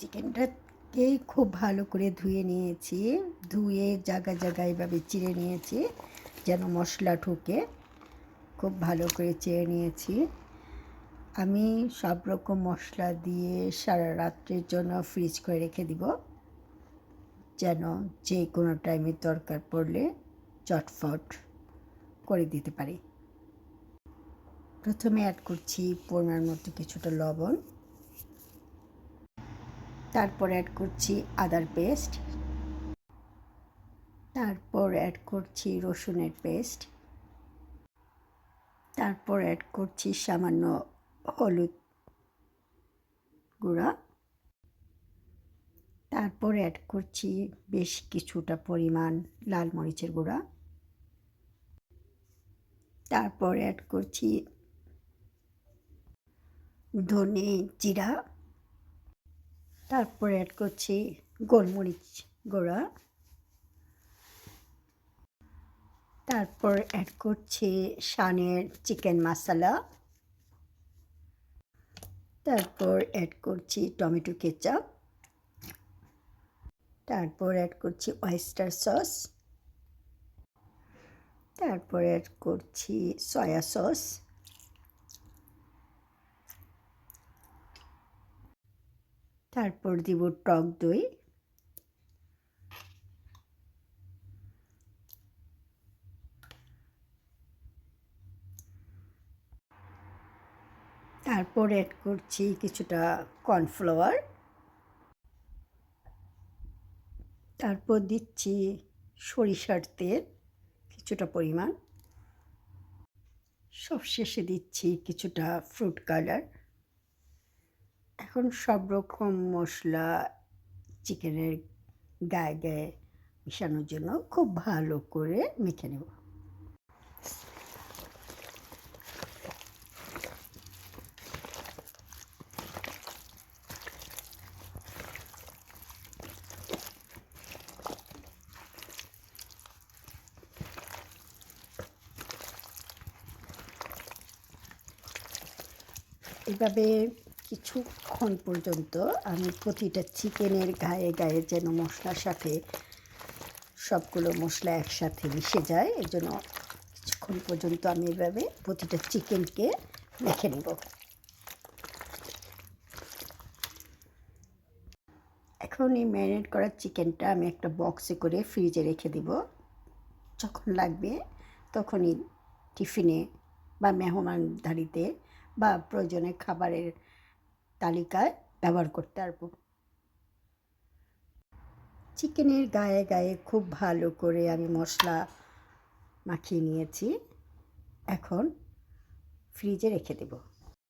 চিকেনটাকে খুব ভালো করে ধুয়ে নিয়েছি। ধুয়ে জায়গা জায়গায় এভাবে চিড়ে নিয়েছি, যেন মশলা ঢুকে। খুব ভালো করে চেড়ে নিয়েছি। আমি সব রকম মশলা দিয়ে সারা রাত্রের জন্য ফ্রিজ করে রেখে দিব, যেন যে কোনো টাইমে দরকার পড়লে চটফট করে দিতে পারি। প্রথমে অ্যাড করছি পরিমাণ মতো কিছুটা লবণ। তারপর অ্যাড করছি আদার পেস্ট তারপর অ্যাড করছি রসুনের পেস্ট তারপর অ্যাড করছি সামান্য হলুদ গুঁড়া, তারপর অ্যাড করছি বেশ কিছুটা পরিমাণ লাল মরিচের গুঁড়া, তারপর অ্যাড করছি ধনে জিরা তারপর অ্যাড করছি গোলমরিচ গুঁড়া। তারপর অ্যাড করছি শানের চিকেন মশলা তারপর অ্যাড করছি টমেটো কেচাপ তারপর অ্যাড করছি ওয়েস্টার সস তারপর অ্যাড করছি সয়া সস তারপর দিব টক দই। তারপর অ্যাড করছি কিছুটা কর্নফ্লাওয়ার তারপর দিচ্ছি সরিষার তেল, কিছুটা পরিমাণ। সবশেষে দিচ্ছি কিছুটা ফ্রুট কালার এখন সব রকম মশলা চিকেনের গায়ে গায়ে মেশানোর জন্য খুব ভালো করে মেখে নেব। এভাবে কিছুক্ষণ পর্যন্ত আমি প্রতিটা চিকেনের গায়ে গায়ে যেন মশলার সাথে সবগুলো মশলা একসাথে মিশে যায় এই জন্য কিছুক্ষণ পর্যন্ত আমি এভাবে প্রতিটা চিকেনকে মেখে নেব। এখন এই ম্যারিনেট করা চিকেনটা আমি একটা বক্সে করে ফ্রিজে রেখে দিব। যখন লাগবে তখনই টিফিনে বা মেহমানদারিতে বা প্রয়োজনে খাবারের তালিকায় ব্যবহার করতে পারব। চিকেনের গায়ে গায়ে খুব ভালো করে আমি মশলা মাখিয়ে নিয়েছি। এখন ফ্রিজে রেখে দেবো।